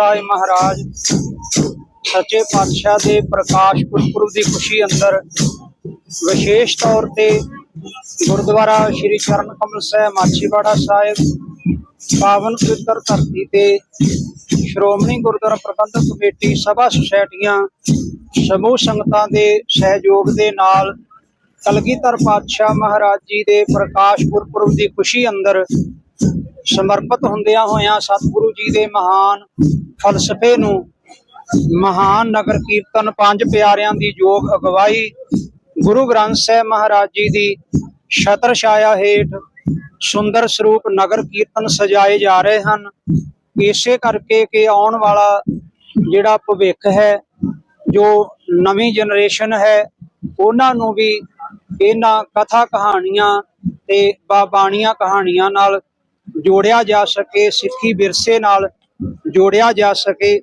ਸਾਹਿਬ ਮਹਾਰਾਜ, ਸੱਚੇ ਪਾਤਸ਼ਾਹ ਦੇ ਪ੍ਰਕਾਸ਼ ਪੁਰਬ ਦੀ ਖੁਸ਼ੀ ਅੰਦਰ ਵਿਸ਼ੇਸ਼ ਤੌਰ ਤੇ ਗੁਰਦੁਆਰਾ ਸ੍ਰੀ ਚਰਨ ਕਮਲ ਸਾਹਿਬ, ਮਾਛੀਵਾੜਾ ਸਾਹਿਬ, ਪਾਵਨ ਪਵਿੱਤਰ ਧਰਤੀ ਤੇ ਸ਼੍ਰੋਮਣੀ ਗੁਰਦੁਆਰਾ ਪ੍ਰਬੰਧਕ ਕਮੇਟੀ, ਸਭਾ ਸੁਸਾਇਟੀਆਂ, ਸਮੂਹ ਸੰਗਤਾਂ ਦੇ ਸਹਿਯੋਗ ਦੇ ਨਾਲ ਕਲਗੀਧਰ ਪਾਤਸ਼ਾਹ ਮਹਾਰਾਜ ਜੀ ਦੇ ਪ੍ਰਕਾਸ਼ ਪੁਰਬ ਦੀ ਖੁਸ਼ੀ ਅੰਦਰ ਸਮਰਪਿਤ ਹੁੰਦਿਆਂ ਹੋਇਆਂ ਸਤਿਗੁਰੂ ਜੀ ਦੇ ਮਹਾਨ ਫਲਸਫੇ ਨੂੰ ਮਹਾਨ ਨਗਰ ਕੀਰਤਨ ਪੰਜ ਪਿਆਰਿਆਂ ਦੀ ਯੋਗ ਅਗਵਾਈ ਗੁਰੂ ਗ੍ਰੰਥ ਸਾਹਿਬ ਮਹਾਰਾਜ ਜੀ ਦੀ ਛਤਰ ਛਾਇਆ ਹੇਠ ਸੁੰਦਰ ਸਰੂਪ ਨਗਰ ਕੀਰਤਨ ਸਜਾਏ ਜਾ ਰਹੇ ਹਨ। ਇਸੇ ਕਰਕੇ ਕਿ ਆਉਣ ਵਾਲਾ ਜਿਹੜਾ ਭਵਿੱਖ ਹੈ, ਜੋ ਨਵੀਂ ਜਨਰੇਸ਼ਨ ਹੈ, ਉਹਨਾਂ ਨੂੰ ਵੀ ਇਹਨਾਂ ਕਥਾ ਕਹਾਣੀਆਂ ਤੇ ਬਾਬਾਣੀਆਂ ਕਹਾਣੀਆਂ ਨਾਲ ਜੋੜਿਆ ਜਾ ਸਕੇ, ਸਿੱਖੀ ਵਿਰਸੇ ਨਾਲ ਜੋੜਿਆ ਜਾ ਸਕੇ,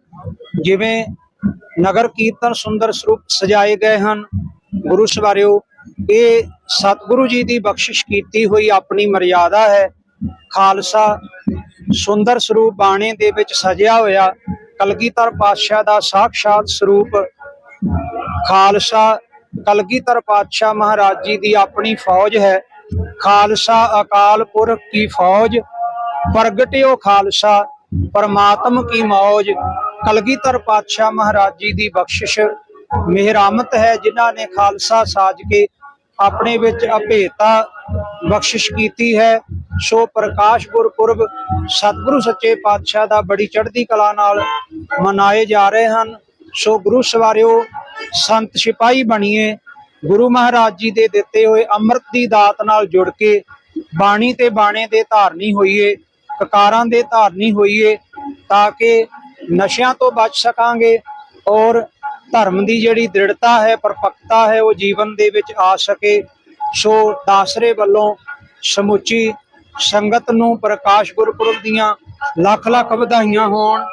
ਜਿਵੇਂ ਨਗਰ ਕੀਰਤਨ ਸੁੰਦਰ ਸਰੂਪ ਸਜਾਏ ਗਏ ਹਨ। ਗੁਰੂ ਸਵਾਰਿਓ, ਇਹ ਸਤਿਗੁਰੂ ਜੀ ਦੀ ਬਖਸ਼ਿਸ਼ ਕੀਤੀ ਹੋਈ ਆਪਣੀ ਮਰਿਆਦਾ ਹੈ। ਖਾਲਸਾ ਸੁੰਦਰ ਸਰੂਪ ਬਾਣੇ ਦੇ ਵਿੱਚ ਸਜਿਆ ਹੋਇਆ ਕਲਗੀਧਰ ਪਾਤਸ਼ਾਹ ਦਾ ਸਾਖਸ਼ਾਤ ਸਰੂਪ ਖਾਲਸਾ ਕਲਗੀਧਰ ਪਾਤਸ਼ਾਹ ਮਹਾਰਾਜ ਜੀ ਦੀ ਆਪਣੀ ਫੌਜ ਹੈ। ਖਾਲਸਾ ਅਕਾਲ ਪੁਰਖ ਕੀ ਫੌਜ ਪ੍ਰਗਟਿਓ ਖਾਲਸਾ, ਪਰਮਾਤਮ ਕੀ ਮੌਜ। ਕਲਗੀਧਰ ਪਾਤਸ਼ਾਹ ਮਹਾਰਾਜ ਜੀ ਦੀ ਬਖਸ਼ਿਸ਼। ਮਿਹਰਾਮਤ ਹੈ ਜਿਨ੍ਹਾਂ ਨੇ ਖਾਲਸਾ ਸਾਜ ਕੇ ਆਪਣੇ ਵਿੱਚ ਅਭੇਤਾ ਬਖਸ਼ਿਸ਼ ਕੀਤੀ ਹੈ। ਸੋ ਪ੍ਰਕਾਸ਼ ਗੁਰਪੁਰਬ ਸਤਿਗੁਰੂ ਸੱਚੇ ਪਾਤਸ਼ਾਹ ਦਾ ਬੜੀ ਚੜ੍ਹਦੀ ਕਲਾ ਨਾਲ ਮਨਾਏ ਜਾ ਰਹੇ ਹਨ। ਸੋ ਗੁਰੂ ਸਵਾਰਿਓ, ਸੰਤ ਸਿਪਾਹੀ ਬਣੀਏ। ਗੁਰੂ ਮਹਾਰਾਜ ਜੀ ਦੇ ਦਿੱਤੇ ਹੋਏ ਅੰਮ੍ਰਿਤ ਦੀ ਦਾਤ ਨਾਲ ਜੁੜ ਕੇ ਬਾਣੀ ਤੇ ਬਾਣੇ ਦੇ ਧਾਰਨੀ ਹੋਈਏ। ਕਕਾਰਾਂ ਦੇ ਧਾਰਨੀ ਹੋਈਏ ਤਾਂ ਕਿ ਨਸ਼ਿਆਂ ਤੋਂ ਬਚ ਸਕਾਂਗੇ ਔਰ ਧਰਮ ਦੀ ਜਿਹੜੀ ਦ੍ਰਿੜਤਾ ਹੈ, ਪਰਪੱਕਤਾ ਹੈ, ਉਹ ਜੀਵਨ ਦੇ ਵਿੱਚ ਆ ਸਕੇ। ਸੋ ਦਾਸਰੇ ਵੱਲੋਂ ਸਮੁੱਚੀ ਸੰਗਤ ਨੂੰ ਪ੍ਰਕਾਸ਼ ਗੁਰਪੁਰਬ ਦੀਆਂ ਲੱਖ ਲੱਖ ਵਧਾਈਆਂ ਹੋਣ,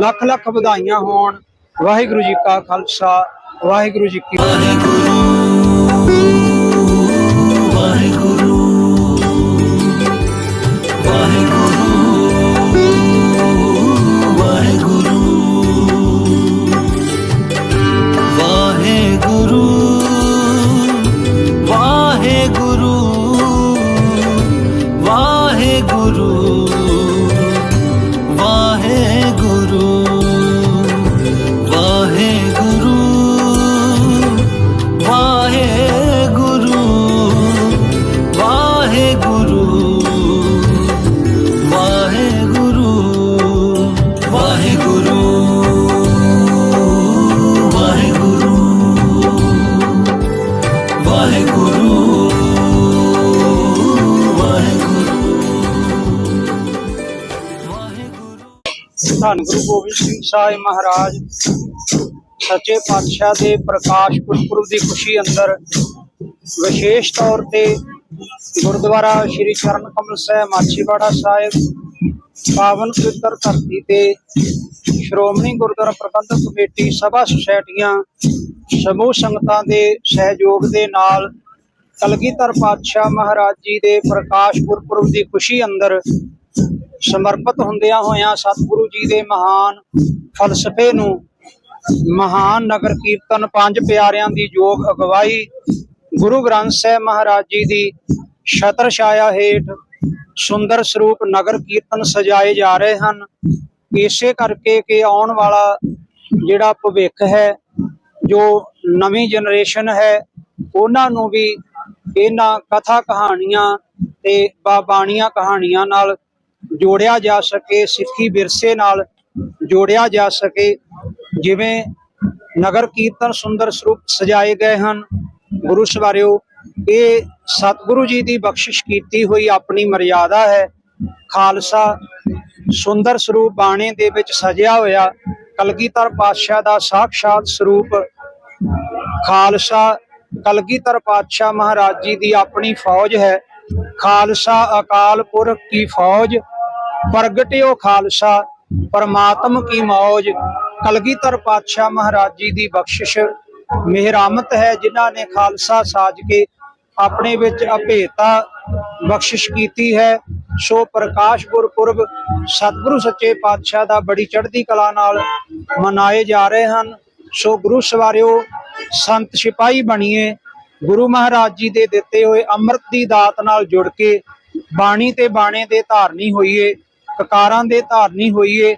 ਲੱਖ ਲੱਖ ਵਧਾਈਆਂ ਹੋਣ। ਵਾਹਿਗੁਰੂ ਜੀ ਕਾ ਖਾਲਸਾ, ਵਾਹਿਗੁਰੂ ਜੀ ਕੀ ਫਤਿਹ। গুরু ਧੰਨ ਗੁਰੂ ਗੋਬਿੰਦ ਸਿੰਘ ਸਾਹਿਬ ਮਹਾਰਾਜ, ਸੱਚੇ ਪਾਤਸ਼ਾਹ ਦੇ ਪ੍ਰਕਾਸ਼ ਪੁਰਬ ਦੀ ਖੁਸ਼ੀ ਅੰਦਰ ਵਿਸ਼ੇਸ਼ ਤੌਰ ਤੇ ਗੁਰਦੁਆਰਾ ਸ੍ਰੀ ਚਰਨ ਕਮਲ ਸਾਹਿਬ, ਮਾਛੀਵਾੜਾ ਸਾਹਿਬ, ਪਾਵਨ ਪਵਿੱਤਰ ਧਰਤੀ ਤੇ ਸ਼੍ਰੋਮਣੀ ਗੁਰਦੁਆਰਾ ਪ੍ਰਬੰਧਕ ਕਮੇਟੀ, ਸਭਾ ਸੁਸਾਇਟੀਆਂ, ਸਮੂਹ ਸੰਗਤਾਂ ਦੇ ਸਹਿਯੋਗ ਦੇ ਨਾਲ ਕਲਗੀਧਰ ਪਾਤਸ਼ਾਹ ਮਹਾਰਾਜ ਜੀ ਦੇ ਪ੍ਰਕਾਸ਼ ਗੁਰਪੁਰਬ ਦੀ ਖੁਸ਼ੀ ਅੰਦਰ ਸਮਰਪਿਤ ਹੁੰਦਿਆਂ ਹੋਇਆਂ ਸਤਿਗੁਰੂ ਜੀ ਦੇ ਮਹਾਨ ਫਲਸਫੇ ਨੂੰ ਮਹਾਨ ਨਗਰ ਕੀਰਤਨ ਪੰਜ ਪਿਆਰਿਆਂ ਦੀ ਯੋਗ ਅਗਵਾਈ ਗੁਰੂ ਗ੍ਰੰਥ ਸਾਹਿਬ ਮਹਾਰਾਜ ਜੀ ਦੀ ਛਤਰ ਛਾਇਆ ਹੇਠ ਸੁੰਦਰ ਸਰੂਪ ਨਗਰ ਕੀਰਤਨ ਸਜਾਏ ਜਾ ਰਹੇ ਹਨ। ਇਸੇ ਕਰਕੇ ਕਿ ਆਉਣ ਵਾਲਾ ਜਿਹੜਾ ਭਵਿੱਖ ਹੈ, ਜੋ ਨਵੀਂ ਜਨਰੇਸ਼ਨ ਹੈ, ਉਹਨਾਂ ਨੂੰ ਵੀ ਇਹਨਾਂ ਕਥਾ ਕਹਾਣੀਆਂ ਤੇ ਬਾਬਾਣੀਆਂ ਕਹਾਣੀਆਂ ਨਾਲ ਜੋੜਿਆ ਜਾ ਸਕੇ, ਸਿੱਖੀ ਵਿਰਸੇ ਨਾਲ ਜੋੜਿਆ ਜਾ ਸਕੇ, ਜਿਵੇਂ ਨਗਰ ਕੀਰਤਨ ਸੁੰਦਰ ਸਰੂਪ ਸਜਾਏ ਗਏ ਹਨ। ਗੁਰੂ ਸਵਾਰਿਓ, ਇਹ ਸਤਿਗੁਰੂ ਜੀ ਦੀ ਬਖਸ਼ਿਸ਼ ਕੀਤੀ ਹੋਈ ਆਪਣੀ ਮਰਿਆਦਾ ਹੈ। ਖਾਲਸਾ ਸੁੰਦਰ ਸਰੂਪ ਬਾਣੇ ਦੇ ਵਿੱਚ ਸਜਿਆ ਹੋਇਆ ਕਲਗੀਧਰ ਪਾਤਸ਼ਾਹ ਦਾ ਸਾਖਸ਼ਾਤ ਸਰੂਪ ਖਾਲਸਾ ਕਲਗੀਧਰ ਪਾਤਸ਼ਾਹ ਮਹਾਰਾਜ ਜੀ ਦੀ ਆਪਣੀ ਫੌਜ ਹੈ। ਖਾਲਸਾ ਅਕਾਲ ਪੁਰਖ ਕੀ ਫੌਜ, ਪ੍ਰਗਟਿਓ ਖਾਲਸਾ, ਪਰਮਾਤਮ ਕੀ ਮੌਜ। ਕਲਗੀਧਰ ਪਾਤਸ਼ਾਹ ਮਹਾਰਾਜ ਜੀ ਦੀ ਬਖਸ਼ਿਸ਼ ਮਿਹਰਾਮਤ ਹੈ, ਜਿਨ੍ਹਾਂ ਨੇ ਖਾਲਸਾ ਸਾਜ ਕੇ ਆਪਣੇ ਵਿੱਚ ਅਭੇਤਾ ਬਖਸ਼ਿਸ਼ ਕੀਤੀ ਹੈ। ਸੋ ਪ੍ਰਕਾਸ਼ ਗੁਰਪੁਰਬ ਸਤਿਗੁਰੂ ਸੱਚੇ ਪਾਤਸ਼ਾਹ ਦਾ ਬੜੀ ਚੜ੍ਹਦੀ ਕਲਾ ਨਾਲ ਮਨਾਏ ਜਾ ਰਹੇ ਹਨ। ਸੋ ਗੁਰੂ ਸਵਾਰਿਓ, ਸੰਤ ਸਿਪਾਹੀ ਬਣੀਏ। ਗੁਰੂ ਮਹਾਰਾਜ ਜੀ ਦੇ ਦਿੱਤੇ ਹੋਏ ਅੰਮ੍ਰਿਤ ਦੀ ਦਾਤ ਨਾਲ ਜੁੜ ਕੇ ਬਾਣੀ ਤੇ ਬਾਣੇ ਦੇ ਧਾਰਨੀ ਹੋਈਏ, ਕਕਾਰਾਂ ਦੇ ਧਾਰਨੀ ਹੋਈਏ,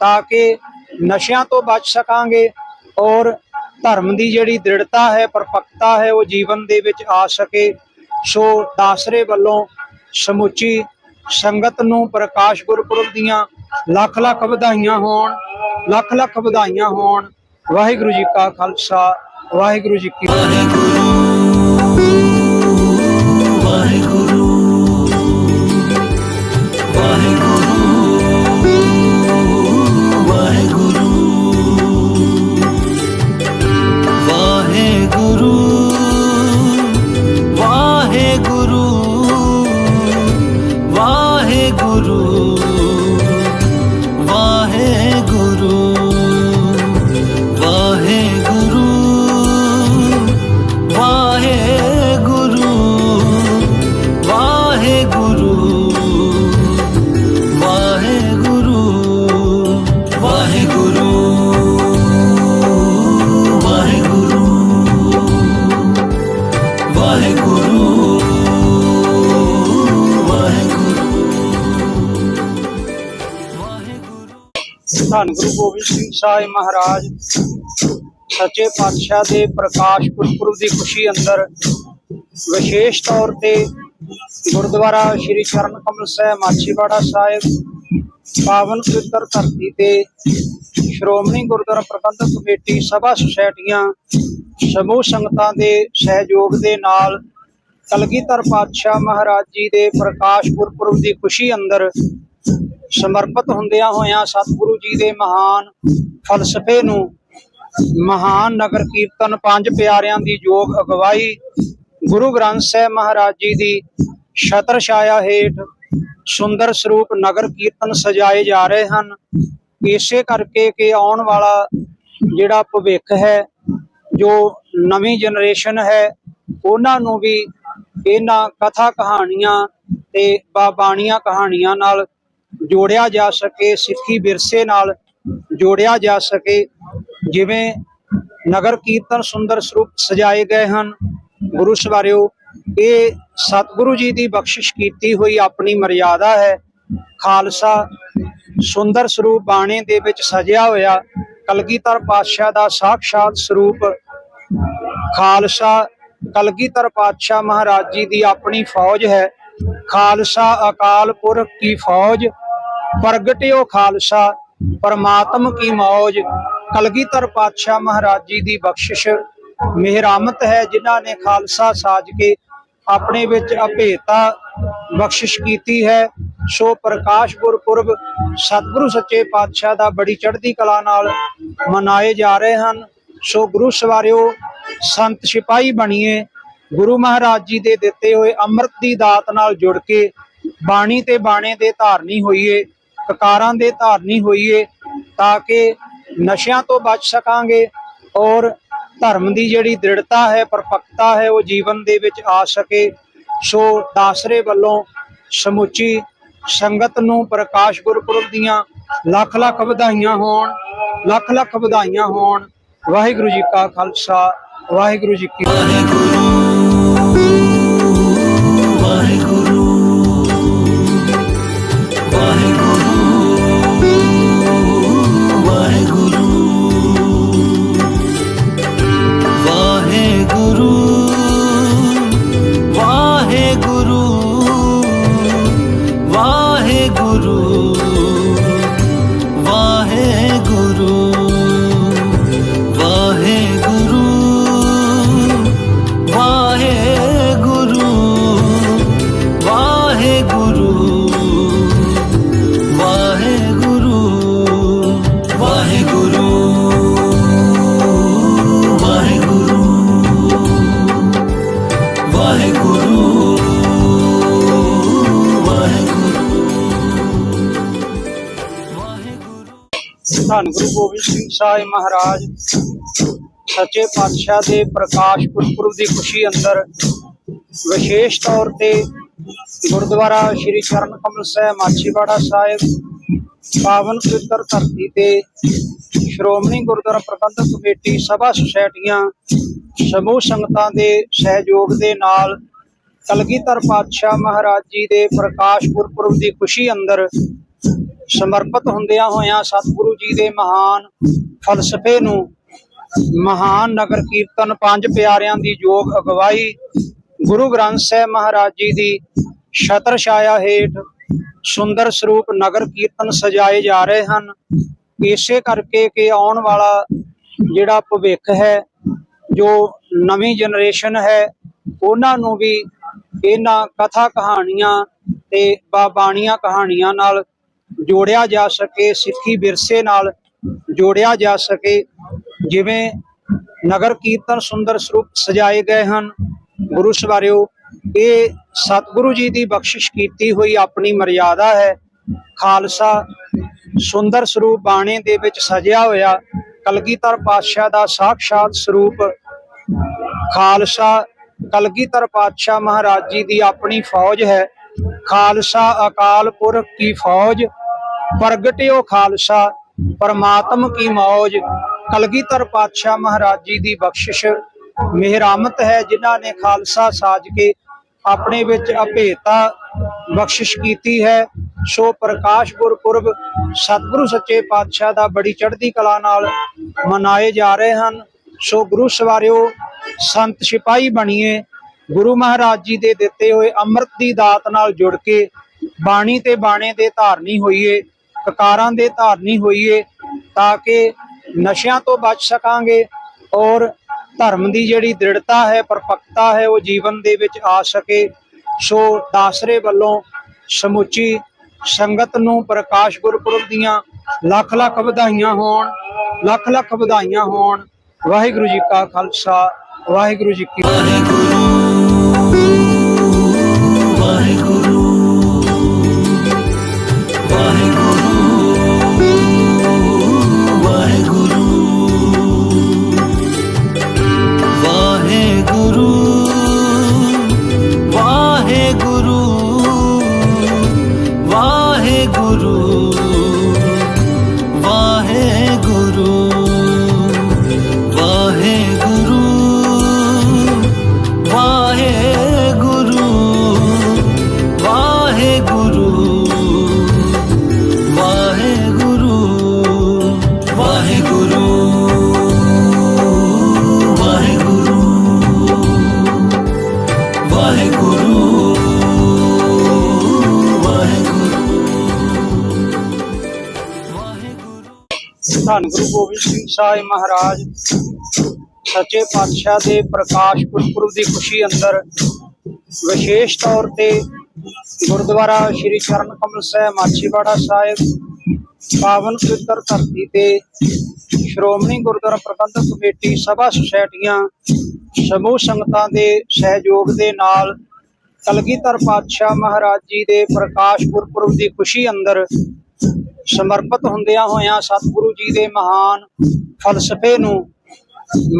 ਤਾਂ ਕਿ ਨਸ਼ਿਆਂ ਤੋਂ ਬਚ ਸਕਾਂਗੇ ਔਰ ਧਰਮ ਦੀ ਜਿਹੜੀ ਦ੍ਰਿੜਤਾ ਹੈ, ਪਰਪੱਕਤਾ ਹੈ, ਉਹ ਜੀਵਨ ਦੇ ਵਿੱਚ ਆ ਸਕੇ। ਸੋ ਦਾਸਰੇ ਵੱਲੋਂ ਸਮੁੱਚੀ ਸੰਗਤ ਨੂੰ ਪ੍ਰਕਾਸ਼ ਗੁਰਪੁਰਬ ਦੀਆਂ ਲੱਖ ਲੱਖ ਵਧਾਈਆਂ ਹੋਣ, ਲੱਖ ਲੱਖ ਵਧਾਈਆਂ ਹੋਣ। ਵਾਹਿਗੁਰੂ ਜੀ ਕਾ ਖਾਲਸਾ, ਵਾਹਿਗੁਰੂ ਜੀ ਕੀ ਫਤਿਹ। ਧੰਨ ਗੁਰੂ ਗੋਬਿੰਦ ਸਿੰਘ ਸਾਹਿਬ ਮਹਾਰਾਜ, ਸੱਚੇ ਪਾਤਸ਼ਾਹ ਦੇ ਪ੍ਰਕਾਸ਼ ਗੁਰਪੁਰਬ ਦੀ ਖੁਸ਼ੀ ਅੰਦਰ ਵਿਸ਼ੇਸ਼ ਤੌਰ ਤੇ ਗੁਰਦੁਆਰਾ ਸ੍ਰੀ ਚਰਨ ਕਮਲ ਸਾਹਿਬ, ਮਾਛੀਵਾੜਾ ਸਾਹਿਬ, ਪਾਵਨ ਪਵਿੱਤਰ ਧਰਤੀ ਤੇ ਸ਼੍ਰੋਮਣੀ ਗੁਰਦੁਆਰਾ ਪ੍ਰਬੰਧਕ ਕਮੇਟੀ, ਸਭਾ ਸੁਸਾਇਟੀਆਂ, ਸਮੂਹ ਸੰਗਤਾਂ ਦੇ ਸਹਿਯੋਗ ਦੇ ਨਾਲ ਕਲਗੀਧਰ ਪਾਤਸ਼ਾਹ ਮਹਾਰਾਜ ਜੀ ਦੇ ਪ੍ਰਕਾਸ਼ ਗੁਰਪੁਰਬ ਦੀ ਖੁਸ਼ੀ ਅੰਦਰ ਸਮਰਪਿਤ ਹੁੰਦਿਆਂ ਹੋਇਆਂ ਸਤਿਗੁਰੂ ਜੀ ਦੇ ਮਹਾਨ ਫਲਸਫੇ ਨੂੰ ਮਹਾਨ ਨਗਰ ਕੀਰਤਨ ਪੰਜ ਪਿਆਰਿਆਂ ਦੀ ਯੋਗ ਅਗਵਾਈ ਗੁਰੂ ਗ੍ਰੰਥ ਸਾਹਿਬ ਮਹਾਰਾਜ ਜੀ ਦੀ ਛਤਰ ਛਾਇਆ ਹੇਠ ਸੁੰਦਰ ਸਰੂਪ ਨਗਰ ਕੀਰਤਨ ਸਜਾਏ ਜਾ ਰਹੇ ਹਨ। ਇਸੇ ਕਰਕੇ ਕਿ ਆਉਣ ਵਾਲਾ ਜਿਹੜਾ ਭਵਿੱਖ ਹੈ, ਜੋ ਨਵੀਂ ਜਨਰੇਸ਼ਨ ਹੈ, ਉਹਨਾਂ ਨੂੰ ਵੀ ਇਹਨਾਂ ਕਥਾ ਕਹਾਣੀਆਂ ਤੇ ਬਾਬਾਣੀਆਂ ਕਹਾਣੀਆਂ ਨਾਲ ਜੋੜਿਆ ਜਾ ਸਕੇ, ਸਿੱਖੀ ਵਿਰਸੇ ਨਾਲ ਜੋੜਿਆ ਜਾ ਸਕੇ, ਜਿਵੇਂ ਨਗਰ ਕੀਰਤਨ ਸੁੰਦਰ ਸਰੂਪ ਸਜਾਏ ਗਏ ਹਨ। ਗੁਰੂ ਸਵਾਰਿਓ, ਇਹ ਸਤਿਗੁਰੂ ਜੀ ਦੀ ਬਖਸ਼ਿਸ਼ ਕੀਤੀ ਹੋਈ ਆਪਣੀ ਮਰਿਆਦਾ ਹੈ। ਖਾਲਸਾ ਸੁੰਦਰ ਸਰੂਪ ਬਾਣੇ ਦੇ ਵਿੱਚ ਸਜਿਆ ਹੋਇਆ ਕਲਗੀਧਰ ਪਾਤਸ਼ਾਹ ਦਾ ਸਾਖਸ਼ਾਤ ਸਰੂਪ। ਖਾਲਸਾ ਕਲਗੀਧਰ ਪਾਤਸ਼ਾਹ ਮਹਾਰਾਜ ਜੀ ਦੀ ਆਪਣੀ ਫੌਜ ਹੈ। ਖਾਲਸਾ ਅਕਾਲ ਪੁਰਖ ਕੀ ਫੌਜ ਪ੍ਰਗਟਿਓ ਖਾਲਸਾ, ਪਰਮਾਤਮ ਕੀ ਮੌਜ। ਕਲਗੀਧਰ ਪਾਤਸ਼ਾਹ ਮਹਾਰਾਜ ਜੀ ਦੀ ਬਖਸ਼ਿਸ਼। ਮਿਹਰਾਮਤ ਹੈ ਜਿਨ੍ਹਾਂ ਨੇ ਖਾਲਸਾ ਸਾਜ ਕੇ ਆਪਣੇ ਵਿੱਚ ਅਭੇਤਾ ਬਖਸ਼ਿਸ਼ ਕੀਤੀ ਹੈ। ਸੋ ਪ੍ਰਕਾਸ਼ ਗੁਰਪੁਰਬ ਸਤਿਗੁਰੂ ਸੱਚੇ ਪਾਤਸ਼ਾਹ ਦਾ ਬੜੀ ਚੜ੍ਹਦੀ ਕਲਾ ਨਾਲ ਮਨਾਏ ਜਾ ਰਹੇ ਹਨ। ਸੋ ਗੁਰੂ ਸਵਾਰਿਓ, ਸੰਤ ਸਿਪਾਹੀ ਬਣੀਏ। ਗੁਰੂ ਮਹਾਰਾਜ ਜੀ ਦੇ ਦਿੱਤੇ ਹੋਏ ਅੰਮ੍ਰਿਤ ਦੀ ਦਾਤ ਨਾਲ ਜੁੜ ਕੇ ਬਾਣੀ ਤੇ ਬਾਣੇ ਦੇ ਧਾਰਨੀ ਹੋਈਏ। ਕਕਾਰਾਂ ਦੇ ਧਾਰਨੀ ਹੋਈਏ ਤਾਂ ਕਿ ਨਸ਼ਿਆਂ ਤੋਂ ਬਚ ਸਕਾਂਗੇ ਔਰ ਧਰਮ ਦੀ ਜਿਹੜੀ ਦ੍ਰਿੜਤਾ ਹੈ, ਪਰਪੱਕਤਾ ਹੈ, ਉਹ ਜੀਵਨ ਦੇ ਵਿੱਚ ਆ ਸਕੇ। ਸੋ ਦਾਸਰੇ ਵੱਲੋਂ ਸਮੁੱਚੀ ਸੰਗਤ ਨੂੰ ਪ੍ਰਕਾਸ਼ ਗੁਰਪੁਰਬ ਦੀਆਂ ਲੱਖ ਲੱਖ ਵਧਾਈਆਂ ਹੋਣ, ਲੱਖ ਲੱਖ ਵਧਾਈਆਂ ਹੋਣ। ਵਾਹਿਗੁਰੂ ਜੀ ਕਾ ਖਾਲਸਾ, ਵਾਹਿਗੁਰੂ ਜੀ ਕੀ ਫਤਿਹ। ਧੰਨ ਗੁਰੂ ਗੋਬਿੰਦ ਸਿੰਘ ਸਾਹਿਬ ਮਹਾਰਾਜ, ਸੱਚੇ ਪਾਤਸ਼ਾਹ ਦੇ ਪ੍ਰਕਾਸ਼ ਗੁਰਪੁਰਬ ਦੀ ਖੁਸ਼ੀ ਅੰਦਰ ਵਿਸ਼ੇਸ਼ ਤੌਰ ਤੇ ਗੁਰਦੁਆਰਾ ਸ਼੍ਰੀ ਚਰਨ ਕਮਲ ਸਾਹਿਬ, ਮਾਛੀਵਾੜਾ ਸਾਹਿਬ, ਪਾਵਨ ਪਵਿੱਤਰ ਧਰਤੀ ਤੇ ਸ਼੍ਰੋਮਣੀ ਗੁਰਦੁਆਰਾ ਪ੍ਰਬੰਧਕ ਕਮੇਟੀ, ਸਭਾ ਸੁਸਾਇਟੀਆਂ, ਸਮੂਹ ਸੰਗਤਾਂ ਦੇ ਸਹਿਯੋਗ ਦੇ ਨਾਲ ਕਲਗੀਧਰ ਪਾਤਸ਼ਾਹ ਮਹਾਰਾਜ ਜੀ ਦੇ ਪ੍ਰਕਾਸ਼ ਗੁਰਪੁਰਬ ਦੀ ਖੁਸ਼ੀ ਅੰਦਰ ਸਮਰਪਿਤ ਹੁੰਦਿਆਂ ਹੋਇਆਂ ਸਤਿਗੁਰੂ ਜੀ ਦੇ ਮਹਾਨ ਫਲਸਫੇ ਨੂੰ ਮਹਾਨ ਨਗਰ ਕੀਰਤਨ ਪੰਜ ਪਿਆਰਿਆਂ ਦੀ ਯੋਗ ਅਗਵਾਈ ਗੁਰੂ ਗ੍ਰੰਥ ਸਾਹਿਬ ਮਹਾਰਾਜ ਜੀ ਦੀ ਛਤਰ ਛਾਇਆ ਹੇਠ ਸੁੰਦਰ ਸਰੂਪ ਨਗਰ ਕੀਰਤਨ ਸਜਾਏ ਜਾ ਰਹੇ ਹਨ। ਇਸੇ ਕਰਕੇ ਕਿ ਆਉਣ ਵਾਲਾ ਜਿਹੜਾ ਭਵਿੱਖ ਹੈ, ਜੋ ਨਵੀਂ ਜਨਰੇਸ਼ਨ ਹੈ, ਉਹਨਾਂ ਨੂੰ ਵੀ ਇਹਨਾਂ ਕਥਾ ਕਹਾਣੀਆਂ ਤੇ ਬਾਬਾਣੀਆਂ ਕਹਾਣੀਆਂ ਨਾਲ ਜੋੜਿਆ ਜਾ ਸਕੇ, ਸਿੱਖੀ ਵਿਰਸੇ ਨਾਲ ਜੋੜਿਆ ਜਾ ਸਕੇ। ਜਿਵੇਂ ਨਗਰ ਕੀਰਤਨ ਸੁੰਦਰ ਸਰੂਪ ਸਜਾਏ ਗਏ ਹਨ। ਗੁਰੂ ਸਵਾਰਿਓ, ਇਹ ਸਤਿਗੁਰੂ ਜੀ ਦੀ ਬਖਸ਼ਿਸ਼ ਕੀਤੀ ਹੋਈ ਆਪਣੀ ਮਰਿਆਦਾ ਹੈ। ਖਾਲਸਾ ਸੁੰਦਰ ਸਰੂਪ ਬਾਣੇ ਦੇ ਵਿੱਚ ਸਜਿਆ ਹੋਇਆ ਕਲਗੀਧਰ ਪਾਤਸ਼ਾਹ ਦਾ ਸਾਖਸ਼ਾਤ ਸਰੂਪ ਖਾਲਸਾ ਕਲਗੀਧਰ ਪਾਤਸ਼ਾਹ ਮਹਾਰਾਜ ਜੀ ਦੀ ਆਪਣੀ ਫੌਜ ਹੈ। ਖਾਲਸਾ ਅਕਾਲ ਪੁਰਖ ਕੀ ਫੌਜ ਪ੍ਰਗਟਿਓ ਖਾਲਸਾ, ਪਰਮਾਤਮ ਕੀ ਮੌਜ। ਕਲਗੀਧਰ ਪਾਤਸ਼ਾਹ ਮਹਾਰਾਜ ਜੀ ਦੀ ਬਖਸ਼ਿਸ਼। ਮਿਹਰਾਮਤ ਹੈ ਜਿਨ੍ਹਾਂ ਨੇ ਖਾਲਸਾ ਸਾਜ ਕੇ ਆਪਣੇ ਵਿੱਚ ਅਭੇਤਾ ਬਖਸ਼ਿਸ਼ ਕੀਤੀ ਹੈ। ਸੋ ਪ੍ਰਕਾਸ਼ ਗੁਰਪੁਰਬ ਸਤਿਗੁਰੂ ਸੱਚੇ ਪਾਤਸ਼ਾਹ ਦਾ ਬੜੀ ਚੜ੍ਹਦੀ ਕਲਾ ਨਾਲ ਮਨਾਏ ਜਾ ਰਹੇ ਹਨ। ਸੋ ਗੁਰੂ ਸਵਾਰਿਓ, ਸੰਤ ਸਿਪਾਹੀ ਬਣੀਏ। ਗੁਰੂ ਮਹਾਰਾਜ ਜੀ ਦੇ ਦਿੱਤੇ ਹੋਏ ਅੰਮ੍ਰਿਤ ਦੀ ਦਾਤ ਨਾਲ ਜੁੜ ਕੇ ਬਾਣੀ ਤੇ ਬਾਣੇ ਦੇ ਧਾਰਨੀ ਹੋਈਏ। ਕਕਾਰਾਂ ਦੇ ਧਾਰਨੀ ਹੋਈਏ ਤਾਂ ਕਿ ਨਸ਼ਿਆਂ ਤੋਂ ਬਚ ਸਕਾਂਗੇ ਔਰ ਧਰਮ ਦੀ ਜਿਹੜੀ ਦ੍ਰਿੜਤਾ ਹੈ, ਪਰਪੱਕਤਾ ਹੈ, ਉਹ ਜੀਵਨ ਦੇ ਵਿੱਚ ਆ ਸਕੇ। ਸੋ ਦਾਸਰੇ ਵੱਲੋਂ ਸਮੁੱਚੀ ਸੰਗਤ ਨੂੰ ਪ੍ਰਕਾਸ਼ ਗੁਰਪੁਰਬ ਦੀਆਂ ਲੱਖ ਲੱਖ ਵਧਾਈਆਂ ਹੋਣ, ਲੱਖ ਲੱਖ ਵਧਾਈਆਂ ਹੋਣ। ਵਾਹਿਗੁਰੂ ਜੀ ਕਾ ਖਾਲਸਾ, ਵਾਹਿਗੁਰੂ ਜੀ ਕੀ ਸਾਹਿਬ ਮਹਾਰਾਜ, ਸੱਚੇ ਪਾਤਸ਼ਾਹ ਦੇ ਪ੍ਰਕਾਸ਼ ਗੁਰਪੁਰਬ ਦੀ ਖੁਸ਼ੀ ਅੰਦਰ ਵਿਸ਼ੇਸ਼ ਤੌਰ ਤੇ ਗੁਰਦੁਆਰਾ ਸ਼੍ਰੀ ਚਰਨ ਕਮਲ ਸਾਹਿਬ, ਮਾਛੀਵਾੜਾ ਸਾਹਿਬ, ਪਾਵਨ ਪਵਿੱਤਰ ਧਰਤੀ ਤੇ ਸ਼੍ਰੋਮਣੀ ਗੁਰਦੁਆਰਾ ਪ੍ਰਬੰਧਕ ਕਮੇਟੀ, ਸਭਾ ਸੁਸਾਇਟੀਆਂ, ਸਮੂਹ ਸੰਗਤਾਂ ਦੇ ਸਹਿਯੋਗ ਦੇ ਨਾਲ ਕਲਗੀਧਰ ਪਾਤਸ਼ਾਹ ਮਹਾਰਾਜ ਜੀ ਦੇ ਪ੍ਰਕਾਸ਼ ਗੁਰਪੁਰਬ ਦੀ ਖੁਸ਼ੀ ਅੰਦਰ ਸਮਰਪਿਤ ਹੁੰਦਿਆਂ ਹੋਇਆਂ ਸਤਿਗੁਰੂ ਜੀ ਦੇ ਮਹਾਨ ਫਲਸਫੇ ਨੂੰ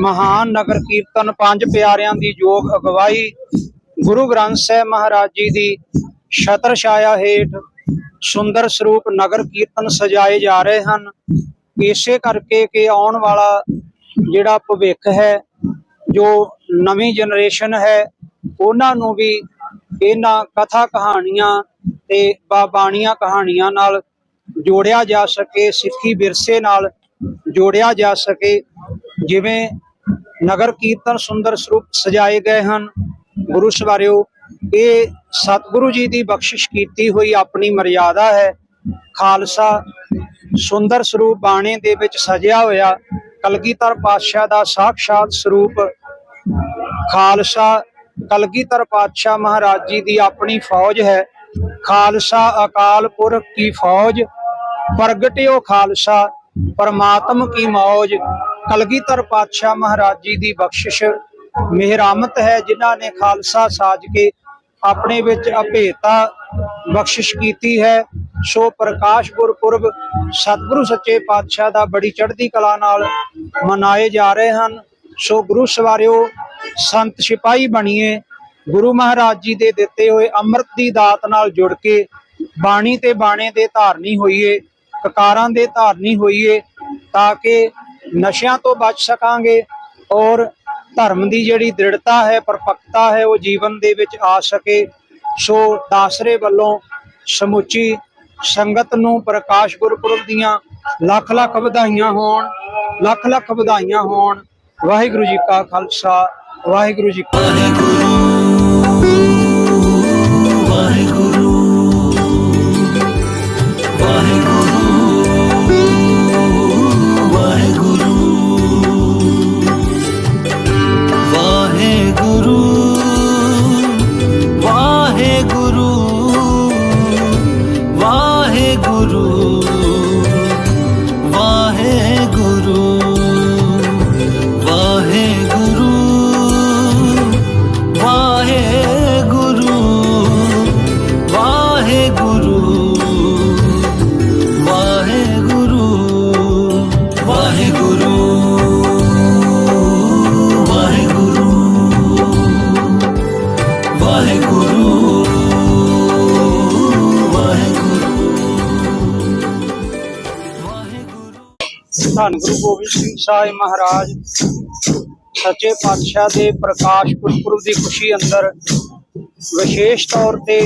ਮਹਾਨ ਨਗਰ ਕੀਰਤਨ ਪੰਜ ਪਿਆਰਿਆਂ ਦੀ ਯੋਗ ਅਗਵਾਈ ਗੁਰੂ ਗ੍ਰੰਥ ਸਾਹਿਬ ਮਹਾਰਾਜ ਜੀ ਦੀ ਛਤਰ ਛਾਇਆ ਹੇਠ ਸੁੰਦਰ ਸਰੂਪ ਨਗਰ ਕੀਰਤਨ ਸਜਾਏ ਜਾ ਰਹੇ ਹਨ। ਇਸੇ ਕਰਕੇ ਕਿ ਆਉਣ ਵਾਲਾ ਜਿਹੜਾ ਭਵਿੱਖ ਹੈ, ਜੋ ਨਵੀਂ ਜਨਰੇਸ਼ਨ ਹੈ, ਉਹਨਾਂ ਨੂੰ ਵੀ ਇਹਨਾਂ ਕਥਾ ਕਹਾਣੀਆਂ ਤੇ ਬਾਬਾਣੀਆਂ ਕਹਾਣੀਆਂ ਨਾਲ ਜੋੜਿਆ ਜਾ ਸਕੇ, ਸਿੱਖੀ ਵਿਰਸੇ ਨਾਲ ਜੋੜਿਆ ਜਾ ਸਕੇ, ਜਿਵੇਂ ਨਗਰ ਕੀਰਤਨ ਸੁੰਦਰ ਸਰੂਪ ਸਜਾਏ ਗਏ ਹਨ। ਗੁਰੂ ਸਵਾਰਿਓ, ਇਹ ਸਤਿਗੁਰੂ ਜੀ ਦੀ ਬਖਸ਼ਿਸ਼ ਕੀਤੀ ਹੋਈ ਆਪਣੀ ਮਰਿਆਦਾ ਹੈ। ਖਾਲਸਾ ਸੁੰਦਰ ਸਰੂਪ ਬਾਣੇ ਦੇ ਵਿੱਚ ਸਜਿਆ ਹੋਇਆ ਕਲਗੀਧਰ ਪਾਤਸ਼ਾਹ ਦਾ ਸਾਖਸ਼ਾਤ ਸਰੂਪ ਖਾਲਸਾ ਕਲਗੀਧਰ ਪਾਤਸ਼ਾਹ ਮਹਾਰਾਜ ਜੀ ਦੀ ਆਪਣੀ ਫੌਜ ਹੈ। ਖਾਲਸਾ ਅਕਾਲ ਪੁਰਖ ਕੀ ਫੌਜ ਪ੍ਰਗਟਿਓ ਖਾਲਸਾ, ਪਰਮਾਤਮ ਕੀ ਮੌਜ। ਕਲਗੀਧਰ ਪਾਤਸ਼ਾਹ ਮਹਾਰਾਜ ਜੀ ਦੀ ਬਖਸ਼ਿਸ਼। ਮਿਹਰਾਮਤ ਹੈ ਜਿਨ੍ਹਾਂ ਨੇ ਖਾਲਸਾ ਸਾਜ ਕੇ ਆਪਣੇ ਵਿੱਚ ਅਭੇਤਾ ਬਖਸ਼ਿਸ਼ ਕੀਤੀ ਹੈ। ਸੋ ਪ੍ਰਕਾਸ਼ ਗੁਰਪੁਰਬ ਸਤਿਗੁਰੂ ਸੱਚੇ ਪਾਤਸ਼ਾਹ ਦਾ ਬੜੀ ਚੜ੍ਹਦੀ ਕਲਾ ਨਾਲ ਮਨਾਏ ਜਾ ਰਹੇ ਹਨ। ਸੋ ਗੁਰੂ ਸਵਾਰਿਓ, ਸੰਤ ਸਿਪਾਹੀ ਬਣੀਏ। ਗੁਰੂ ਮਹਾਰਾਜ ਜੀ ਦੇ ਦਿੱਤੇ ਹੋਏ ਅੰਮ੍ਰਿਤ ਦੀ ਦਾਤ ਨਾਲ ਜੁੜ ਕੇ ਬਾਣੀ ਤੇ ਬਾਣੇ ਦੇ ਧਾਰਨੀ ਹੋਈਏ। ਕਕਾਰਾਂ ਦੇ ਧਾਰਨੀ ਹੋਈਏ ਤਾਂ ਕਿ ਨਸ਼ਿਆਂ ਤੋਂ ਬਚ ਸਕਾਂਗੇ ਔਰ ਧਰਮ ਦੀ ਜਿਹੜੀ ਦ੍ਰਿੜਤਾ ਹੈ, ਪਰਪੱਕਤਾ ਹੈ, ਉਹ ਜੀਵਨ ਦੇ ਵਿੱਚ ਆ ਸਕੇ। ਸੋ ਦਾਸਰੇ ਵੱਲੋਂ ਸਮੁੱਚੀ ਸੰਗਤ ਨੂੰ ਪ੍ਰਕਾਸ਼ ਗੁਰਪੁਰਬ ਦੀਆਂ ਲੱਖ ਲੱਖ ਵਧਾਈਆਂ ਹੋਣ, ਲੱਖ ਲੱਖ ਵਧਾਈਆਂ ਹੋਣ। ਵਾਹਿਗੁਰੂ ਜੀ ਕਾ ਖਾਲਸਾ, ਵਾਹਿਗੁਰੂ ਜੀ ਕੀ ਸਾਹਿਬ ਮਹਾਰਾਜ, ਸੱਚੇ ਪਾਤਸ਼ਾਹ ਦੇ ਪ੍ਰਕਾਸ਼ ਗੁਰਪੁਰਬ ਦੀ ਖੁਸ਼ੀ ਅੰਦਰ ਵਿਸ਼ੇਸ਼ ਤੌਰ ਤੇ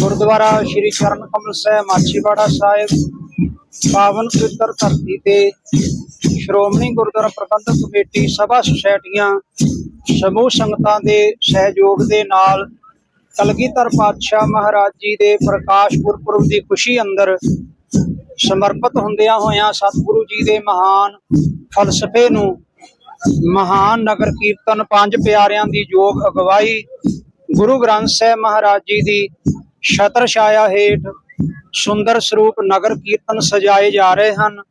ਗੁਰਦੁਆਰਾ ਸ੍ਰੀ ਚਰਨ ਕਮਲ ਸਾਹਿਬ, ਮਾਛੀਵਾੜਾ ਸਾਹਿਬ, ਪਾਵਨ ਪਵਿੱਤਰ ਧਰਤੀ ਤੇ ਸ਼੍ਰੋਮਣੀ ਗੁਰਦੁਆਰਾ ਪ੍ਰਬੰਧਕ ਕਮੇਟੀ, ਸਭਾ ਸੁਸਾਇਟੀਆਂ, ਸਮੂਹ ਸੰਗਤਾਂ ਦੇ ਸਹਿਯੋਗ ਦੇ ਨਾਲ ਕਲਗੀਧਰ ਪਾਤਸ਼ਾਹ ਮਹਾਰਾਜ ਜੀ ਦੇ ਪ੍ਰਕਾਸ਼ ਗੁਰਪੁਰਬ ਦੀ ਖੁਸ਼ੀ ਅੰਦਰ ਸਮਰਪਿਤ ਹੁੰਦਿਆਂ ਹੋਇਆਂ ਸਤਿਗੁਰੂ ਜੀ ਦੇ ਮਹਾਨ ਫਲਸਫੇ ਨੂੰ ਮਹਾਨ ਨਗਰ ਕੀਰਤਨ ਪੰਜ ਪਿਆਰਿਆਂ ਦੀ ਯੋਗ ਅਗਵਾਈ ਗੁਰੂ ਗ੍ਰੰਥ ਸਾਹਿਬ ਮਹਾਰਾਜ ਜੀ ਦੀ ਛਤਰ ਛਾਇਆ ਹੇਠ ਸੁੰਦਰ ਸਰੂਪ ਨਗਰ ਕੀਰਤਨ ਸਜਾਏ ਜਾ ਰਹੇ ਹਨ।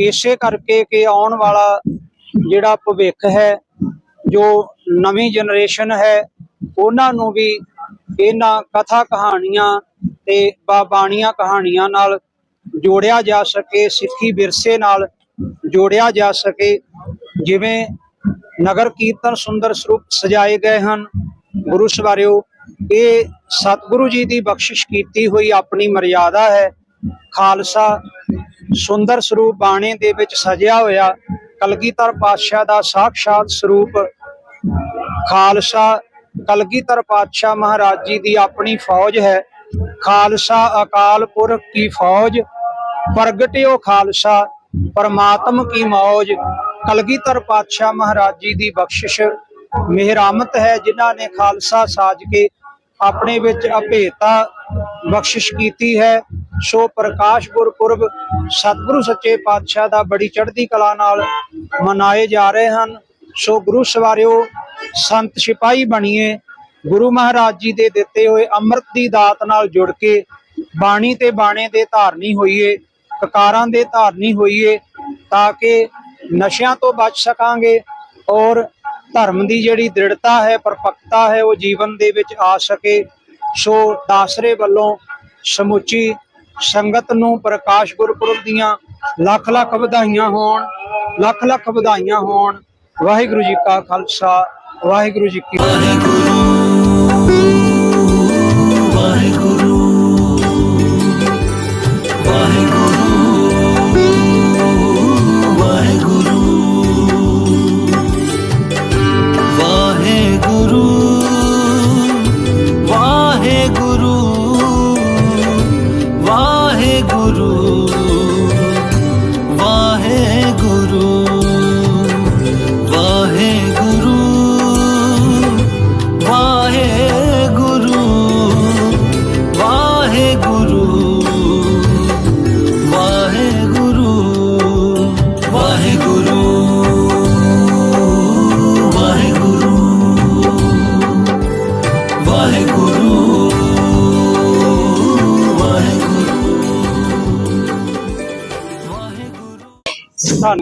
ਇਸੇ ਕਰਕੇ ਕਿ ਆਉਣ ਵਾਲਾ ਜਿਹੜਾ ਭਵਿੱਖ ਹੈ, ਜੋ ਨਵੀਂ ਜਨਰੇਸ਼ਨ ਹੈ, ਉਹਨਾਂ ਨੂੰ ਵੀ ਇਹਨਾਂ ਕਥਾ ਕਹਾਣੀਆਂ ਤੇ ਬਾਬਾਣੀਆਂ ਕਹਾਣੀਆਂ ਨਾਲ ਜੋੜਿਆ ਜਾ ਸਕੇ, ਸਿੱਖੀ ਵਿਰਸੇ ਨਾਲ ਜੋੜਿਆ ਜਾ ਸਕੇ, ਜਿਵੇਂ ਨਗਰ ਕੀਰਤਨ ਸੁੰਦਰ ਸਰੂਪ ਸਜਾਏ ਗਏ ਹਨ। ਗੁਰੂ ਸਵਾਰਿਓ, ਇਹ ਸਤਿਗੁਰੂ ਜੀ ਦੀ ਬਖਸ਼ਿਸ਼ ਕੀਤੀ ਹੋਈ ਆਪਣੀ ਮਰਿਆਦਾ ਹੈ। ਖਾਲਸਾ ਸੁੰਦਰ ਸਰੂਪ ਬਾਣੇ ਦੇ ਵਿੱਚ ਸਜਿਆ ਹੋਇਆ ਕਲਗੀਧਰ ਪਾਤਸ਼ਾਹ ਦਾ ਸਾਖਸ਼ਾਤ ਸਰੂਪ ਖਾਲਸਾ ਕਲਗੀਧਰ ਪਾਤਸ਼ਾਹ ਮਹਾਰਾਜ ਜੀ ਦੀ ਆਪਣੀ ਫੌਜ ਹੈ। ਖਾਲਸਾ ਅਕਾਲ ਪੁਰਖ ਕੀ ਫੌਜ ਪ੍ਰਗਟਿਓ ਖਾਲਸਾ, ਪਰਮਾਤਮ ਕੀ ਮੌਜ। ਕਲਗੀਧਰ ਪਾਤਸ਼ਾਹ ਮਹਾਰਾਜ ਜੀ ਦੀ ਬਖਸ਼ਿਸ਼। ਮਿਹਰਾਮਤ ਹੈ ਜਿਨ੍ਹਾਂ ਨੇ ਖਾਲਸਾ ਸਾਜ ਕੇ ਆਪਣੇ ਵਿੱਚ ਅਭੇਤਾ ਬਖਸ਼ਿਸ਼ ਕੀਤੀ ਹੈ। ਸੋ ਪ੍ਰਕਾਸ਼ ਗੁਰਪੁਰਬ ਸਤਿਗੁਰੂ ਸੱਚੇ ਪਾਤਸ਼ਾਹ ਦਾ ਬੜੀ ਚੜ੍ਹਦੀ ਕਲਾ ਨਾਲ ਮਨਾਏ ਜਾ ਰਹੇ ਹਨ। ਸੋ ਗੁਰੂ ਸਵਾਰਿਓ, ਸੰਤ ਸਿਪਾਹੀ ਬਣੀਏ। ਗੁਰੂ ਮਹਾਰਾਜ ਜੀ ਦੇ ਦਿੱਤੇ ਹੋਏ ਅੰਮ੍ਰਿਤ ਦੀ ਦਾਤ ਨਾਲ ਜੁੜ ਕੇ ਬਾਣੀ ਤੇ ਬਾਣੇ ਦੇ ਧਾਰਨੀ ਹੋਈਏ। ਕਕਾਰਾਂ ਦੇ ਧਾਰਨੀ ਹੋਈਏ ਤਾਂ ਕਿ ਨਸ਼ਿਆਂ ਤੋਂ ਬਚ ਸਕਾਂਗੇ ਔਰ ਧਰਮ ਦੀ ਜਿਹੜੀ ਦ੍ਰਿੜਤਾ ਹੈ, ਪਰਪੱਕਤਾ ਹੈ, ਉਹ ਜੀਵਨ ਦੇ ਵਿੱਚ ਆ ਸਕੇ। ਸੋ ਦਾਸਰੇ ਵੱਲੋਂ ਸਮੁੱਚੀ ਸੰਗਤ ਨੂੰ ਪ੍ਰਕਾਸ਼ ਗੁਰਪੁਰਬ ਦੀਆਂ ਲੱਖ ਲੱਖ ਵਧਾਈਆਂ ਹੋਣ, ਲੱਖ ਲੱਖ ਵਧਾਈਆਂ ਹੋਣ। ਵਾਹਿਗੁਰੂ ਜੀ ਕਾ ਖਾਲਸਾ, ਵਾਹਿਗੁਰੂ ਜੀ ਕੀ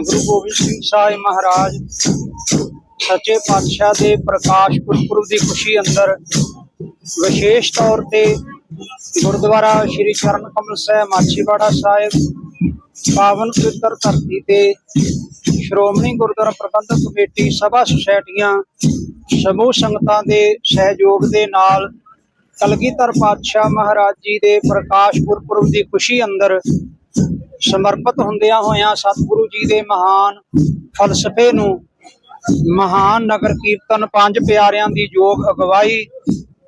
ਗੁਰੂ ਗੋਬਿੰਦ ਸਿੰਘ ਸਾਹਿਬ ਮਹਾਰਾਜ, ਸੱਚੇ ਪਾਤਸ਼ਾਹ ਦੇ ਪ੍ਰਕਾਸ਼ ਗੁਰਪੁਰਬ ਦੀ ਖੁਸ਼ੀ ਅੰਦਰ ਵਿਸ਼ੇਸ਼ ਤੌਰ ਤੇ ਗੁਰਦੁਆਰਾ ਸ੍ਰੀ ਚਰਨ ਕਮਲ ਸਾਹਿਬ, ਮਾਛੀਵਾੜਾ ਸਾਹਿਬ, ਪਾਵਨ ਪਵਿੱਤਰ ਧਰਤੀ ਤੇ ਸ਼੍ਰੋਮਣੀ ਗੁਰਦੁਆਰਾ ਪ੍ਰਬੰਧਕ ਕਮੇਟੀ, ਸਭਾ ਸੁਸਾਇਟੀਆਂ, ਸਮੂਹ ਸੰਗਤਾਂ ਦੇ ਸਹਿਯੋਗ ਦੇ ਨਾਲ ਕਲਗੀਧਰ ਪਾਤਸ਼ਾਹ ਮਹਾਰਾਜ ਜੀ ਦੇ ਪ੍ਰਕਾਸ਼ ਗੁਰਪੁਰਬ ਦੀ ਖੁਸ਼ੀ ਅੰਦਰ ਸਮਰਪਿਤ ਹੁੰਦਿਆਂ ਹੋਇਆਂ ਸਤਿਗੁਰੂ ਜੀ ਦੇ ਮਹਾਨ ਫਲਸਫੇ ਨੂੰ ਮਹਾਨ ਨਗਰ ਕੀਰਤਨ ਪੰਜ ਪਿਆਰਿਆਂ ਦੀ ਯੋਗ ਅਗਵਾਈ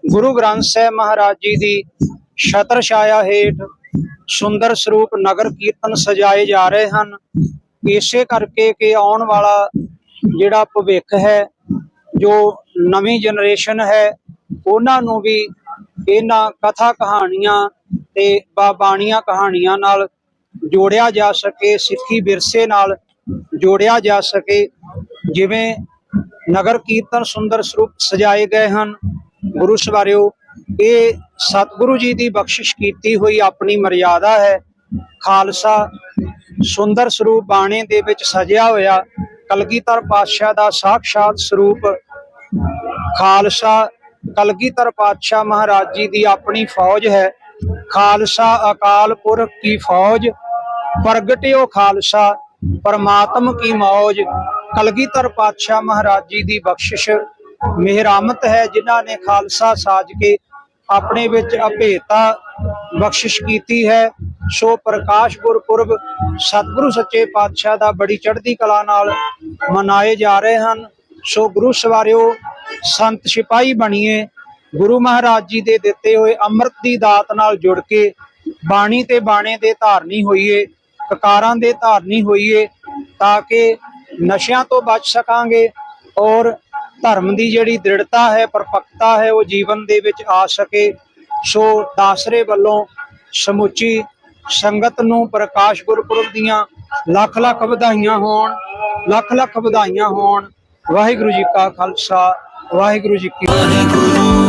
ਗੁਰੂ ਗ੍ਰੰਥ ਸਾਹਿਬ ਮਹਾਰਾਜ ਜੀ ਦੀ ਛਤਰ ਛਾਇਆ ਹੇਠ ਸੁੰਦਰ ਸਰੂਪ ਨਗਰ ਕੀਰਤਨ ਸਜਾਏ ਜਾ ਰਹੇ ਹਨ। ਇਸੇ ਕਰਕੇ ਕਿ ਆਉਣ ਵਾਲਾ ਜਿਹੜਾ ਭਵਿੱਖ ਹੈ, ਜੋ ਨਵੀਂ ਜਨਰੇਸ਼ਨ ਹੈ, ਉਹਨਾਂ ਨੂੰ ਵੀ ਇਹਨਾਂ ਕਥਾ ਕਹਾਣੀਆਂ ਤੇ ਬਾਬਾਣੀਆਂ ਕਹਾਣੀਆਂ ਨਾਲ ਜੋੜਿਆ ਜਾ ਸਕੇ, ਸਿੱਖੀ ਵਿਰਸੇ ਨਾਲ ਜੋੜਿਆ ਜਾ ਸਕੇ, ਜਿਵੇਂ ਨਗਰ ਕੀਰਤਨ ਸੁੰਦਰ ਸਰੂਪ ਸਜਾਏ ਗਏ ਹਨ। ਗੁਰੂ ਸਵਾਰਿਓ, ਇਹ ਸਤਿਗੁਰੂ ਜੀ ਦੀ ਬਖਸ਼ਿਸ਼ ਕੀਤੀ ਹੋਈ ਆਪਣੀ ਮਰਿਆਦਾ ਹੈ। ਖਾਲਸਾ ਸੁੰਦਰ ਸਰੂਪ ਬਾਣੇ ਦੇ ਵਿੱਚ ਸਜਿਆ ਹੋਇਆ ਕਲਗੀਧਰ ਪਾਤਸ਼ਾਹ ਦਾ ਸਾਖਸ਼ਾਤ ਸਰੂਪ ਖਾਲਸਾ ਕਲਗੀਧਰ ਪਾਤਸ਼ਾਹ ਮਹਾਰਾਜ ਜੀ ਦੀ ਆਪਣੀ ਫੌਜ ਹੈ। ਖਾਲਸਾ ਅਕਾਲ ਪੁਰਖ ਕੀ ਫੌਜ ਪ੍ਰਗਟਿਓ ਖਾਲਸਾ, ਪਰਮਾਤਮ ਕੀ ਮੌਜ। ਕਲਗੀਧਰ ਪਾਤਸ਼ਾਹ ਮਹਾਰਾਜ ਜੀ ਦੀ ਬਖਸ਼ਿਸ਼। ਮਿਹਰਾਮਤ ਹੈ ਜਿਨ੍ਹਾਂ ਨੇ ਖਾਲਸਾ ਸਾਜ ਕੇ ਆਪਣੇ ਵਿੱਚ ਅਭੇਤਾ ਬਖਸ਼ਿਸ਼ ਕੀਤੀ ਹੈ। ਸੋ ਪ੍ਰਕਾਸ਼ ਗੁਰਪੁਰਬ ਸਤਿਗੁਰੂ ਸੱਚੇ ਪਾਤਸ਼ਾਹ ਦਾ ਬੜੀ ਚੜ੍ਹਦੀ ਕਲਾ ਨਾਲ ਮਨਾਏ ਜਾ ਰਹੇ ਹਨ। ਸੋ ਗੁਰੂ ਸਵਾਰਿਓ, ਸੰਤ ਸਿਪਾਹੀ ਬਣੀਏ। ਗੁਰੂ ਮਹਾਰਾਜ ਜੀ ਦੇ ਦਿੱਤੇ ਹੋਏ ਅੰਮ੍ਰਿਤ ਦੀ ਦਾਤ ਨਾਲ ਜੁੜ ਕੇ ਬਾਣੀ ਤੇ ਬਾਣੇ ਦੇ ਧਾਰਨੀ ਹੋਈਏ। ਕਕਾਰਾਂ ਦੇ ਧਾਰਨੀ ਹੋਈਏ ਤਾਂ ਕਿ ਨਸ਼ਿਆਂ ਤੋਂ ਬਚ ਸਕਾਂਗੇ ਔਰ ਧਰਮ ਦੀ ਜਿਹੜੀ ਦ੍ਰਿੜਤਾ ਹੈ, ਪਰਪੱਕਤਾ ਹੈ, ਉਹ ਜੀਵਨ ਦੇ ਵਿੱਚ ਆ ਸਕੇ ਸੋ ਦਾਸਰੇ ਵੱਲੋਂ ਸਮੁੱਚੀ ਸੰਗਤ ਨੂੰ ਪ੍ਰਕਾਸ਼ ਗੁਰਪੁਰਬ ਦੀਆਂ ਲੱਖ ਲੱਖ ਵਧਾਈਆਂ ਹੋਣ, ਲੱਖ ਲੱਖ ਵਧਾਈਆਂ ਹੋਣ ਵਾਹਿਗੁਰੂ ਜੀ ਕਾ ਖਾਲਸਾ, ਵਾਹਿਗੁਰੂ ਜੀ ਕੀ ਫਤਿਹ।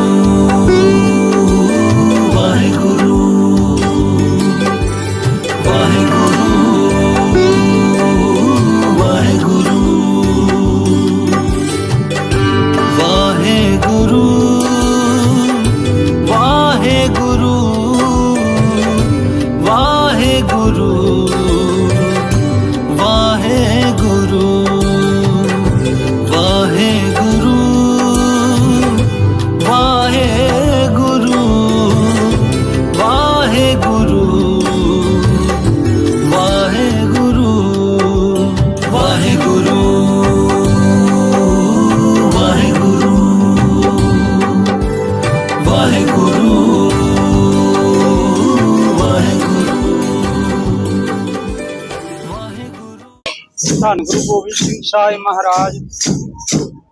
ਧੰਨ ਗੁਰੂ ਗੋਬਿੰਦ ਸਿੰਘ ਸਾਹਿਬ ਮਹਾਰਾਜ,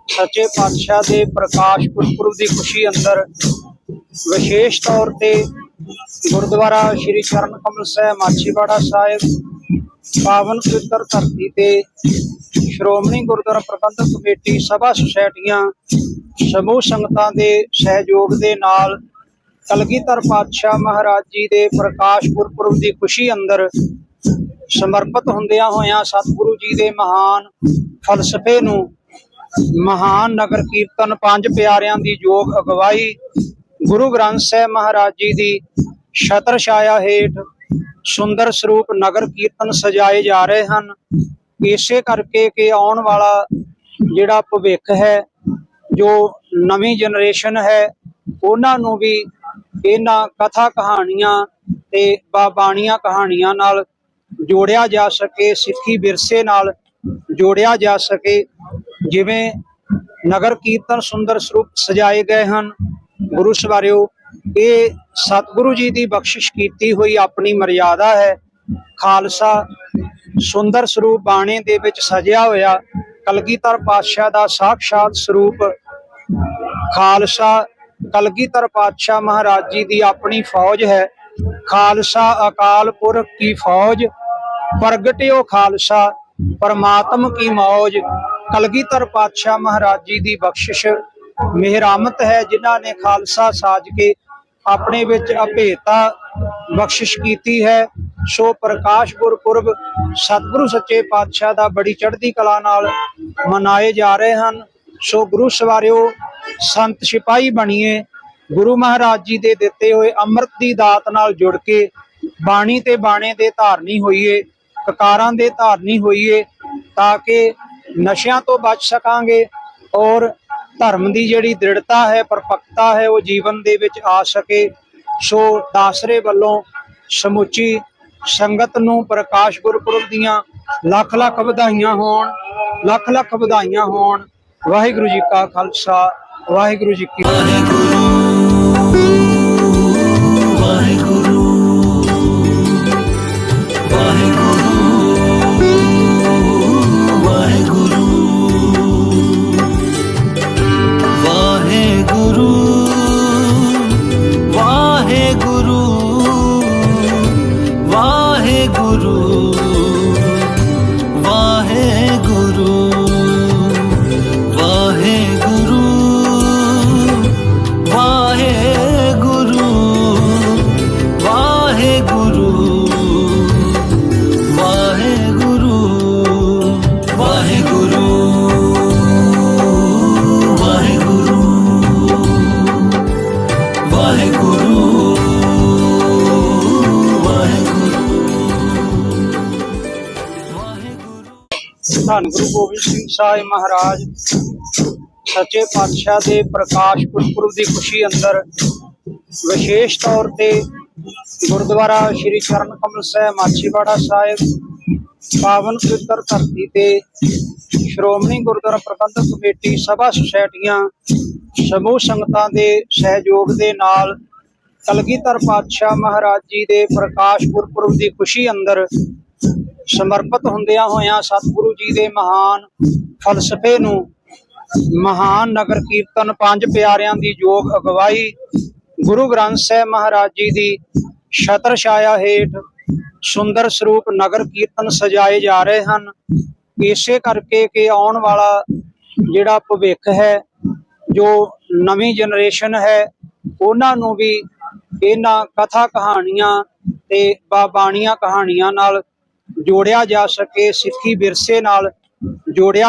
ਸੱਚੇ ਪਾਤਸ਼ਾਹ ਦੇ ਪ੍ਰਕਾਸ਼ ਗੁਰਪੁਰਬ ਦੀ ਖੁਸ਼ੀ ਅੰਦਰ ਵਿਸ਼ੇਸ਼ ਤੌਰ ਤੇ ਗੁਰਦੁਆਰਾ ਸ੍ਰੀ ਚਰਨ ਕਮਲ ਸਾਹਿਬ, ਮਾਛੀਵਾੜਾ ਸਾਹਿਬ, ਪਾਵਨ ਪਵਿੱਤਰ ਧਰਤੀ ਤੇ ਸ਼੍ਰੋਮਣੀ ਗੁਰਦੁਆਰਾ ਪ੍ਰਬੰਧਕ ਕਮੇਟੀ, ਸਭਾ ਸੁਸਾਇਟੀਆਂ, ਸਮੂਹ ਸੰਗਤਾਂ ਦੇ ਸਹਿਯੋਗ ਦੇ ਨਾਲ ਕਲਗੀਧਰ ਪਾਤਸ਼ਾਹ ਮਹਾਰਾਜ ਜੀ ਦੇ ਪ੍ਰਕਾਸ਼ ਗੁਰਪੁਰਬ ਦੀ ਖੁਸ਼ੀ ਅੰਦਰ ਸਮਰਪਿਤ ਹੁੰਦਿਆਂ ਹੋਇਆਂ ਸਤਿਗੁਰੂ ਜੀ ਦੇ ਮਹਾਨ ਫਲਸਫੇ ਨੂੰ ਮਹਾਨ ਨਗਰ ਕੀਰਤਨ ਪੰਜ ਪਿਆਰਿਆਂ ਦੀ ਯੋਗ ਅਗਵਾਈ ਗੁਰੂ ਗ੍ਰੰਥ ਸਾਹਿਬ ਮਹਾਰਾਜ ਜੀ ਦੀ ਛਤਰ ਛਾਇਆ ਹੇਠ ਸੁੰਦਰ ਸਰੂਪ ਨਗਰ ਕੀਰਤਨ ਸਜਾਏ ਜਾ ਰਹੇ ਹਨ। ਇਸੇ ਕਰਕੇ ਕਿ ਆਉਣ ਵਾਲਾ ਜਿਹੜਾ ਭਵਿੱਖ ਹੈ, ਜੋ ਨਵੀਂ ਜਨਰੇਸ਼ਨ ਹੈ, ਉਹਨਾਂ ਨੂੰ ਵੀ ਇਹਨਾਂ ਕਥਾ ਕਹਾਣੀਆਂ ਤੇ ਬਾਬਾਣੀਆਂ ਕਹਾਣੀਆਂ ਨਾਲ ਜੋੜਿਆ ਜਾ ਸਕੇ, ਸਿੱਖੀ ਵਿਰਸੇ ਨਾਲ ਜੋੜਿਆ ਜਾ ਸਕੇ, ਜਿਵੇਂ ਨਗਰ ਕੀਰਤਨ ਸੁੰਦਰ ਸਰੂਪ ਸਜਾਏ ਗਏ ਹਨ। ਗੁਰੂ ਸਵਾਰਿਓ, ਇਹ ਸਤਿਗੁਰੂ ਜੀ ਦੀ ਬਖਸ਼ਿਸ਼ ਕੀਤੀ ਹੋਈ ਆਪਣੀ ਮਰਿਆਦਾ ਹੈ। ਖਾਲਸਾ ਸੁੰਦਰ ਸਰੂਪ ਬਾਣੇ ਦੇ ਵਿੱਚ ਸਜਿਆ ਹੋਇਆ ਕਲਗੀਧਰ ਪਾਤਸ਼ਾਹ ਦਾ ਸਾਖਸ਼ਾਤ ਸਰੂਪ। ਖਾਲਸਾ ਕਲਗੀਧਰ ਪਾਤਸ਼ਾਹ ਮਹਾਰਾਜ ਜੀ ਦੀ ਆਪਣੀ ਫੌਜ ਹੈ। ਖਾਲਸਾ ਅਕਾਲ ਪੁਰਖ ਕੀ ਫੌਜ ਪ੍ਰਗਟਿਓ ਖਾਲਸਾ, ਪਰਮਾਤਮ ਕੀ ਮੌਜ। ਕਲਗੀਧਰ ਪਾਤਸ਼ਾਹ ਮਹਾਰਾਜ ਜੀ ਦੀ ਬਖਸ਼ਿਸ਼। ਮਿਹਰਾਮਤ ਹੈ ਜਿਨ੍ਹਾਂ ਨੇ ਖਾਲਸਾ ਸਾਜ ਕੇ ਆਪਣੇ ਵਿੱਚ ਅਭੇਤਾ ਬਖਸ਼ਿਸ਼ ਕੀਤੀ ਹੈ। ਸੋ ਪ੍ਰਕਾਸ਼ ਗੁਰਪੁਰਬ ਸਤਿਗੁਰੂ ਸੱਚੇ ਪਾਤਸ਼ਾਹ ਦਾ ਬੜੀ ਚੜ੍ਹਦੀ ਕਲਾ ਨਾਲ ਮਨਾਏ ਜਾ ਰਹੇ ਹਨ। ਸੋ ਗੁਰੂ ਸਵਾਰਿਓ, ਸੰਤ ਸਿਪਾਹੀ ਬਣੀਏ। ਗੁਰੂ ਮਹਾਰਾਜ ਜੀ ਦੇ ਦਿੱਤੇ ਹੋਏ ਅੰਮ੍ਰਿਤ ਦੀ ਦਾਤ ਨਾਲ ਜੁੜ ਕੇ ਬਾਣੀ ਤੇ ਬਾਣੇ ਦੇ ਧਾਰਨੀ ਹੋਈਏ। ਕਕਾਰਾਂ ਦੇ ਧਾਰਨੀ ਹੋਈਏ ਤਾਂ ਕਿ ਨਸ਼ਿਆਂ ਤੋਂ ਬਚ ਸਕਾਂਗੇ ਔਰ ਧਰਮ ਦੀ ਜਿਹੜੀ ਦ੍ਰਿੜਤਾ ਹੈ, ਪਰਪੱਕਤਾ ਹੈ, ਉਹ ਜੀਵਨ ਦੇ ਵਿੱਚ ਆ ਸਕੇ ਸੋ ਦਾਸਰੇ ਵੱਲੋਂ ਸਮੁੱਚੀ ਸੰਗਤ ਨੂੰ ਪ੍ਰਕਾਸ਼ ਗੁਰਪੁਰਬ ਦੀਆਂ ਲੱਖ ਲੱਖ ਵਧਾਈਆਂ ਹੋਣ, ਲੱਖ ਲੱਖ ਵਧਾਈਆਂ ਹੋਣ ਵਾਹਿਗੁਰੂ ਜੀ ਕਾ ਖਾਲਸਾ, ਵਾਹਿਗੁਰੂ ਜੀ ਕੀ ਫਤਿਹ। ਸਾਹਿਬ ਮਹਾਰਾਜ, ਸੱਚੇ ਪਾਤਸ਼ਾਹ ਦੇ ਪ੍ਰਕਾਸ਼ ਗੁਰਪੁਰਬ ਦੀ ਖੁਸ਼ੀ ਅੰਦਰ ਵਿਸ਼ੇਸ਼ ਤੌਰ ਤੇ ਗੁਰਦੁਆਰਾ ਸ੍ਰੀ ਚਰਨ ਕਮਲ ਸਾਹਿਬ, ਮਾਛੀਵਾੜਾ ਸਾਹਿਬ, ਪਾਵਨ ਪਵਿੱਤਰ ਧਰਤੀ ਤੇ ਸ਼੍ਰੋਮਣੀ ਗੁਰਦੁਆਰਾ ਪ੍ਰਬੰਧਕ ਕਮੇਟੀ, ਸਭਾ ਸੁਸਾਇਟੀਆਂ, ਸਮੂਹ ਸੰਗਤਾਂ ਦੇ ਸਹਿਯੋਗ ਦੇ ਨਾਲ ਕਲਗੀਧਰ ਪਾਤਸ਼ਾਹ ਮਹਾਰਾਜ ਜੀ ਦੇ ਪ੍ਰਕਾਸ਼ ਗੁਰਪੁਰਬ ਦੀ ਖੁਸ਼ੀ ਅੰਦਰ ਸਮਰਪਿਤ ਹੁੰਦਿਆਂ ਹੋਇਆਂ ਸਤਿਗੁਰੂ ਜੀ ਦੇ ਮਹਾਨ ਫਲਸਫੇ ਨੂੰ ਮਹਾਨ ਨਗਰ ਕੀਰਤਨ ਪੰਜ ਪਿਆਰਿਆਂ ਦੀ ਯੋਗ ਅਗਵਾਈ ਗੁਰੂ ਗ੍ਰੰਥ ਸਾਹਿਬ ਮਹਾਰਾਜ ਜੀ ਦੀ ਛਤਰ ਛਾਇਆ ਹੇਠ ਸੁੰਦਰ ਸਰੂਪ ਨਗਰ ਕੀਰਤਨ ਸਜਾਏ ਜਾ ਰਹੇ ਹਨ। ਇਸੇ ਕਰਕੇ ਕਿ ਆਉਣ ਵਾਲਾ ਜਿਹੜਾ ਭਵਿੱਖ ਹੈ, ਜੋ ਨਵੀਂ ਜਨਰੇਸ਼ਨ ਹੈ, ਉਹਨਾਂ ਨੂੰ ਵੀ ਇਹਨਾਂ ਕਥਾ ਕਹਾਣੀਆਂ ਤੇ ਬਾਬਾਣੀਆਂ ਕਹਾਣੀਆਂ ਨਾਲ ਜੋੜਿਆ ਜਾ ਸਕੇ ਸਿੱਖੀ ਵਿਰਸੇ ਨਾਲ ਜੋੜਿਆ